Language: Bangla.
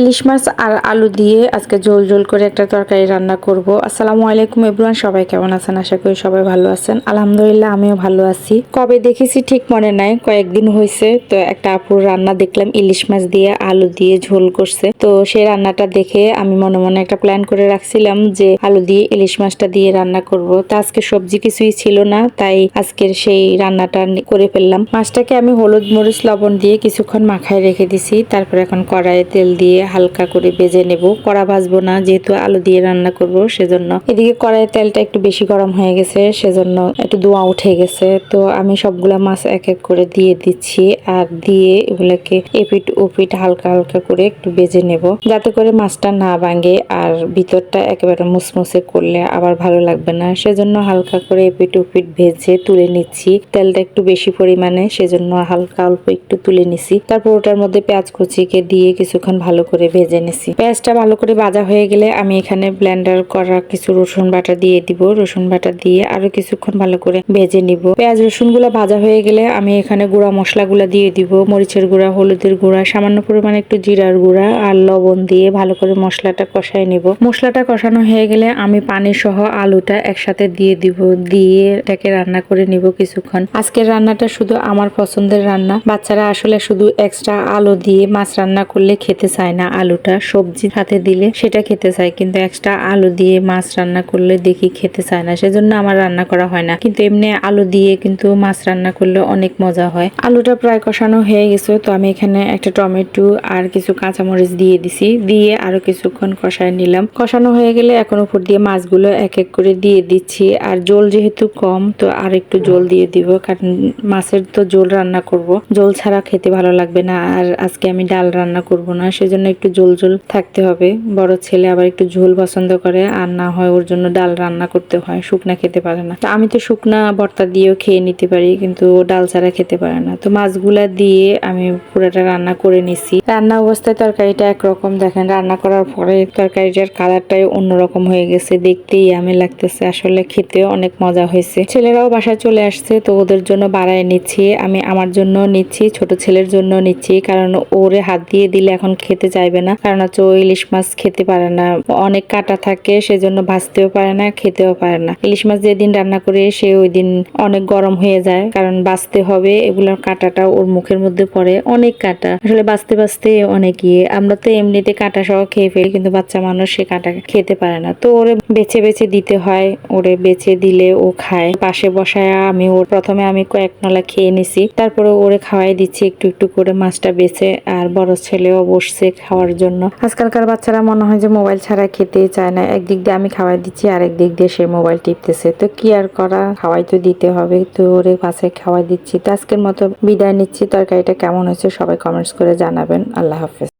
ইলিশ মাছ আর আলু দিয়ে আজকে ঝোল ঝোল করে একটা তরকারি রান্না করব। আসসালামু আলাইকুম এভরিওয়ান, সবাই কেমন আছেন? আশা করি সবাই ভালো আছেন। আলহামদুলিল্লাহ, আমিও ভালো আছি। কবে দেখেছি ঠিক মনে নাই, কয়েকদিন হয়েছে তো একটা আপুর রান্না দেখলাম, ইলিশ মাছ দিয়ে আলু দিয়ে ঝোল করছে। তো সেই রান্নাটা দেখে আমি মনে মনে একটা প্ল্যান করে রাখছিলাম যে আলু দিয়ে ইলিশ মাছটা দিয়ে রান্না করব। তা আজকে সবজি কিছুই ছিল না, তাই আজকের সেই রান্নাটা করে ফেললাম। মাছটাকে আমি হলুদ মরিচ, লবণ দিয়ে কিছুক্ষণ মাখায় রেখে দিছি, তারপর এখন কড়াইয়ে তেল দিয়ে হালকা করে ভেজে নেব। কড়া ভাজবো না, যেহেতু আলু দিয়ে রান্না করব সেজন্য। এদিকে কড়াইয়ের তেলটা একটু বেশি গরম হয়ে গেছে, সেজন্য একটু ধোঁয়া উঠে গেছে। তো আমি সবগুলা মাছ এক এক করে দিয়ে দিচ্ছি আর দিয়ে এগুলোকে এপিট ওপিট হালকা হালকা করে একটু ভেজে নেব। যাতে করে মাছটা না ভাঙে আর ভিতরটা একেবারে মুসমুসে করলে আবার ভালো লাগবে না। সেজন্য হালকা করে এপিট ওপিট ভেজে তুলে নিচ্ছি। তেলটা একটু বেশি পরিমাণে, সেজন্য হালকা অল্প একটু তুলে নিছি। তারপর ওটার মধ্যে পেঁয়াজ কুচিকে দিয়ে কিছুক্ষণ ভালো করে ভেজে নিছি। পেঁয়াজটা ভালো করে ভাজা হয়ে গেলে আমি এখানে ব্লেন্ডার করা কিছু রসুন বাটা দিয়ে দিব। রসুন বাটা দিয়ে আরও কিছুক্ষণ ভালো করে ভেজে নিব। পেঁয়াজ রসুনগুলা ভাজা হয়ে গেলে আমি এখানে গুঁড়া মশলাগুলো দিয়ে দিব। মরিচের গুঁড়া, হলুদের গুঁড়া, সামান্য পরিমাণে একটু জিরার গুঁড়া আর লবণ দিয়ে ভালো করে মশলাটা কষায় নিব। মশলাটা কষানো হয়ে গেলে আমি পানি সহ আলুটা একসাথে দিয়ে দিব। দিয়ে এটাকে রান্না করে নিব কিছুক্ষণ। আজকের রান্নাটা শুধু আমার পছন্দের রান্না। বাচ্চারা আসলে শুধু এক্সট্রা আলু দিয়ে মাছ রান্না করলে খেতে চায় না। আলুটা সবজির সাথে দিলে সেটা খেতে চায়, কিন্তু এক্সট্রা আলু দিয়ে মাছ রান্না করলে দেখি খেতে চায় না, সেজন্য আমার রান্না করা হয় না। কিন্তু এমনি আলু দিয়ে কিন্তু মাছ রান্না করলে অনেক মজা হয়। আলুটা প্রায় কষানো হয়ে গেছে, তো আমি এখানে একটা টমেটো আর কিছু কাঁচামরিচ দিয়ে দিছি, দিয়ে আরও কিছুক্ষণ কষায় নিলাম। কষানো হয়ে গেলে এখন উপর দিয়ে মাছগুলো এক এক করে দিয়ে দিচ্ছি, আর জল যেহেতু কম, তো আর একটু জল দিয়ে দিব, কারণ মাছের তো জল রান্না করব। জল ছাড়া খেতে ভালো লাগবে না, আর আজকে আমি ডাল রান্না করব না, সেজন্য একটু জল জল থাকতে হবে। বড় ছেলে আবার একটু ঝোল পছন্দ করে, আর না হয় ওর জন্য ডাল রান্না করতে হয়। শুকনা খেতে পারে না। আমি তো শুকনা ভর্তা দিয়েও খেয়ে নিতে পারি, কিন্তু ডাল ছাড়া খেতে পারে না। তো মাছগুলা দিয়ে আমি পুরোটা রান্না করে নিছি। রান্না অবস্থায় তরকারিটা একরকম। দেখেন, রান্না করার পরে তরকারিটার কালারটাই অন্যরকম হয়ে গেছে। দেখতেই আমি লাগতেছে, আসলে খেতেও অনেক মজা হয়েছে। ছেলেরাও বাসায় চলে আসছে, তো ওদের জন্য বাড়ায় নিচ্ছি। আমি আমার জন্য নিচ্ছি, ছোট ছেলের জন্য নিচ্ছি, কারণ ওরে হাত দিয়ে দিলে এখন খেতে চাইবে না। কারণ হচ্ছে ও ইলিশ মাছ খেতে পারে না। অনেক কাটা থাকে, সেজন্য ভাজতেও পারে না, খেতেও পারে না। ইলিশ মাছ যেদিন রান্না করে, সে ওই দিন অনেক গরম হয়ে যায়। কারণ বাঁচতে হবে, এগুলোর কাঁটাটা ওর মুখের মধ্যে পড়ে অনেক কাটা। আসলে বাঁচতে বাঁচতে অনেক ইয়ে। আমরা তো এমনিতে কাটা সহ খেয়ে ফেলি, কিন্তু বাচ্চা মানুষ সে কাটা খেতে পারে না। তো ওরে বেছে বেছে দিতে হয়। ওরে বেছে দিলে ও খায়। পাশে বসায় আমি ওর প্রথমে আমি কয়েক নলা খেয়ে নিছি। তারপরে ওরে খাওয়াই দিচ্ছি, একটু একটু করে মাছটা বেছে। আর বড় ছেলেও বসছে খাওয়ার জন্য। আজকালকার বাচ্চারা মনে হয় যে মোবাইল ছাড়া খেতেই চায় না। একদিক দিয়ে আমি খাওয়াই দিচ্ছি, আর একদিক দিয়ে সে মোবাইল টিপতেছে। তো কি আর করা? খাওয়াই তো দিতে হবে। তো ওরে পাশে খাওয়াই দিচ্ছি। তো আজকের মতো বিদায় নিচ্ছি। তরকারিটা কেমন হয়েছে সবাই কমেন্টস করে জানাবেন। আল্লাহ হাফেজ।